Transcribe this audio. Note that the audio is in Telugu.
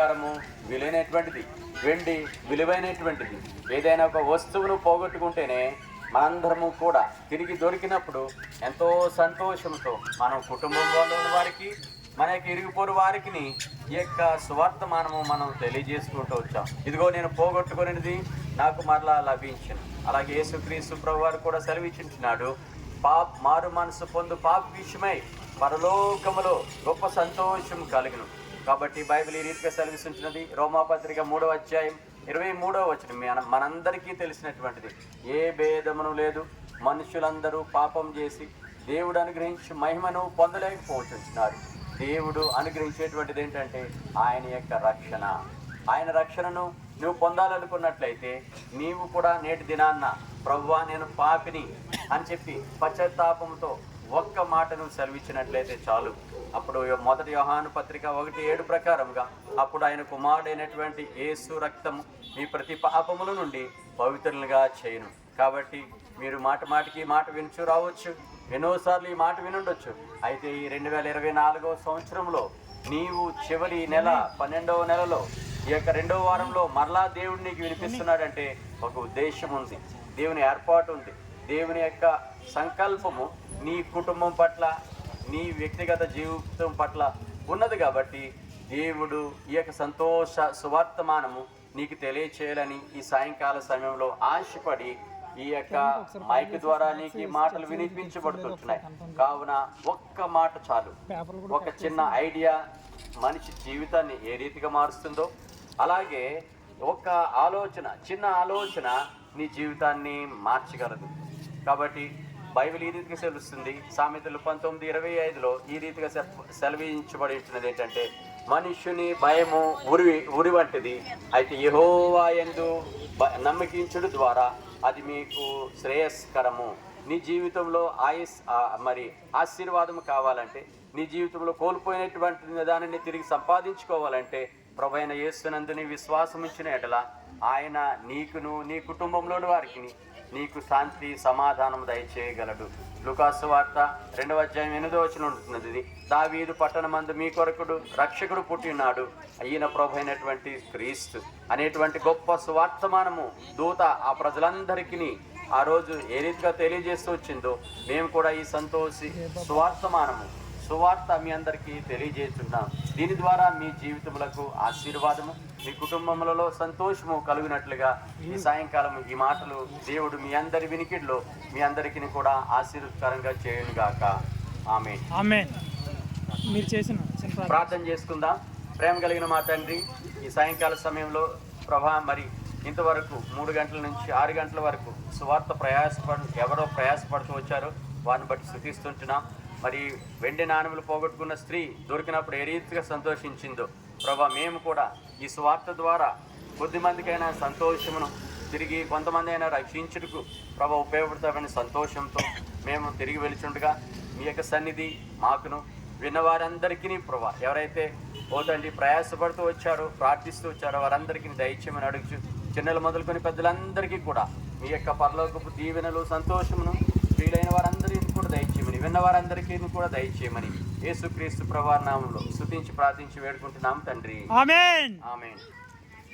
అధికారము విలువైనటువంటిది వెండి విలువైనటువంటిది. ఏదైనా ఒక వస్తువును పోగొట్టుకుంటేనే మనందరము కూడా తిరిగి దొరికినప్పుడు ఎంతో సంతోషంతో మనం కుటుంబంలో ఉన్న వారికి మన యొక్క ఇరుగుపోరు వారికి ఈ యొక్క స్వార్థమానము మనం తెలియజేసుకుంటూ వచ్చాం. ఇదిగో నేను పోగొట్టుకునేది నాకు మరలా లభించింది అలాగే యేసుక్రీస్తు ప్రభు వారు కూడా సెలవిచ్చింటున్నాడు. పాప్ మారు మనసు పొందు పాప విషయమై పరలోకములో గొప్ప సంతోషం కలిగిన కాబట్టి బైబిల్ ఈ రీతిగా సెలవిస్తుంటున్నది. రోమాపత్రిక మూడవ అధ్యాయం ఇరవై మూడవ వచ్చిన మన మనందరికీ తెలిసినటువంటిది. ఏ భేదమును లేదు. మనుషులందరూ పాపం చేసి దేవుడు అనుగ్రహించి మహిమను పొందలేకపోతున్నారు. దేవుడు అనుగ్రహించేటువంటిది ఏంటంటే ఆయన యొక్క రక్షణ. ఆయన రక్షణను నువ్వు పొందాలనుకున్నట్లయితే నీవు కూడా నేటి దినాన్న ప్రభువా నేను పాపిని అని చెప్పి పశ్చాత్తాపంతో ఒక్క మాటను సెలవిచ్చినట్లయితే చాలు. అప్పుడు మొదటి యోహాను పత్రిక ఒకటి ఏడు ప్రకారముగా అప్పుడు ఆయన కుమారుడైనటువంటి యేసు రక్తము మీ ప్రతి పాపముల నుండి పవిత్రులుగా చేయను. కాబట్టి మీరు మాట మాటికి మాట వినుచు రావచ్చు. ఎన్నోసార్లు ఈ మాట వినుండొచ్చు. అయితే ఈ రెండు వేల ఇరవై నాలుగవ సంవత్సరంలో నీవు చివరి నెల పన్నెండవ నెలలో ఈ యొక్క రెండవ వారంలో మరలా దేవుడు నీకు వినిపిస్తున్నాడంటే ఒక ఉద్దేశం ఉంది. దేవుని ఏర్పాటు ఉంది. దేవుని యొక్క సంకల్పము నీ కుటుంబం పట్ల నీ వ్యక్తిగత జీవితం పట్ల ఉన్నది కాబట్టి దేవుడు ఈ యొక్క సంతోష సువర్తమానము నీకు తెలియచేయాలని ఈ సాయంకాల సమయంలో ఆశపడి ఈ యొక్క మైక్ ద్వారా నీకు ఈ మాటలు వినిపించబడుతుంటున్నాయి. కావున ఒక్క మాట చాలు. ఒక చిన్న ఐడియా మనిషి జీవితాన్ని ఏ రీతిగా మారుస్తుందో అలాగే ఒక ఆలోచన చిన్న ఆలోచన నీ జీవితాన్ని మార్చగలదు. కాబట్టి బైబిల్ ఈ రీతిగా సెలుస్తుంది సామెతలు పంతొమ్మిది ఇరవై ఐదులో ఈ రీతిగా సెప్- సెలవించబడి ఏంటంటే మనుష్యుని భయము ఉరి ఉరి వంటిది. అయితే యహోవా ఎందు బ- నమ్మకించుడు ద్వారా అది మీకు శ్రేయస్కరము. నీ జీవితంలో ఆయుస్ మరి ఆశీర్వాదం కావాలంటే నీ జీవితంలో కోల్పోయినటువంటి దానిని తిరిగి సంపాదించుకోవాలంటే ప్రభు అయిన యేసునందు విశ్వాసం ఇచ్చిన ఎడల ఆయన నీకును నీ కుటుంబంలోని వారికి నీకు శాంతి సమాధానం దయచేయగలడు. లుకాసు వార్త రెండవ అధ్యాయం ఎనిమిదో వచ్చిన ఉంటున్నది ఇది. దావీదు పట్టణమందు మీ కొరకుడు రక్షకుడు పుట్టినాడు అయిన ప్రభు అయినటువంటి క్రీస్తు అనేటువంటి గొప్ప సువార్తమానము దూత ఆ ప్రజలందరికీ ఆ రోజు ఏ రీతిగా తెలియజేస్తూ వచ్చిందో మేము కూడా ఈ సంతోషి సువార్తమానము సువార్త మీ అందరికీ తెలియజేస్తున్నాం దీని ద్వారా మీ జీవితములకు ఆశీర్వాదము మీ కుటుంబములలో సంతోషము కలుగునట్లుగా ఈ సాయంకాలం ఈ మాటలు దేవుడు మీ అందరి వినికిడిలో మీ అందరికీ కూడా ఆశీర్వదకరంగా చేయనుగాక. ఆమె ఆమె మీరు చేసిన ప్రార్థన. చేసుకుందాం. ప్రేమ కలిగిన మా తండ్రి ఈ సాయంకాల సమయంలో ప్రభా మరి ఇంతవరకు మూడు గంటల నుంచి ఆరు గంటల వరకు సువార్త ప్రయాసపడు ఎవరో ప్రయాసపడుతూ వచ్చారో వారిని బట్టి స్థుతిస్తుంటున్నాం. మరి వెండి నాణములు పోగొట్టుకున్న స్త్రీ దొరికినప్పుడు ఏ రీతిగా సంతోషించిందో. ప్రభా మేము కూడా ఈ స్వార్థ ద్వారా కొద్దిమందికైనా సంతోషమును తిరిగి కొంతమంది అయినా రక్షించుటకు ప్రభా ఉపయోగపడతామని సంతోషంతో మేము తిరిగి వెలుచుండగా మీ యొక్క సన్నిధి మాకును విన్నవారందరికీ ప్రభా ఎవరైతే ఓ తండ్రి ప్రయాసపడుతూ వచ్చారో ప్రార్థిస్తూ వచ్చారో వారందరికీ దయచేయమని అడుగుచు చిన్నలు మొదలుకొని పెద్దలందరికీ కూడా మీ యొక్క పరలోకపు దీవెనలు సంతోషమును స్త్రీలైన వారందరికీ కూడా దయచేయమని విన్న వారందరికీ కూడా దయచేయమని యేసుక్రీస్తు ప్రభానామంలో స్తుతించి ప్రార్థించి వేడుకుంటున్నాం తండ్రి. ఆమేన్. ఆమె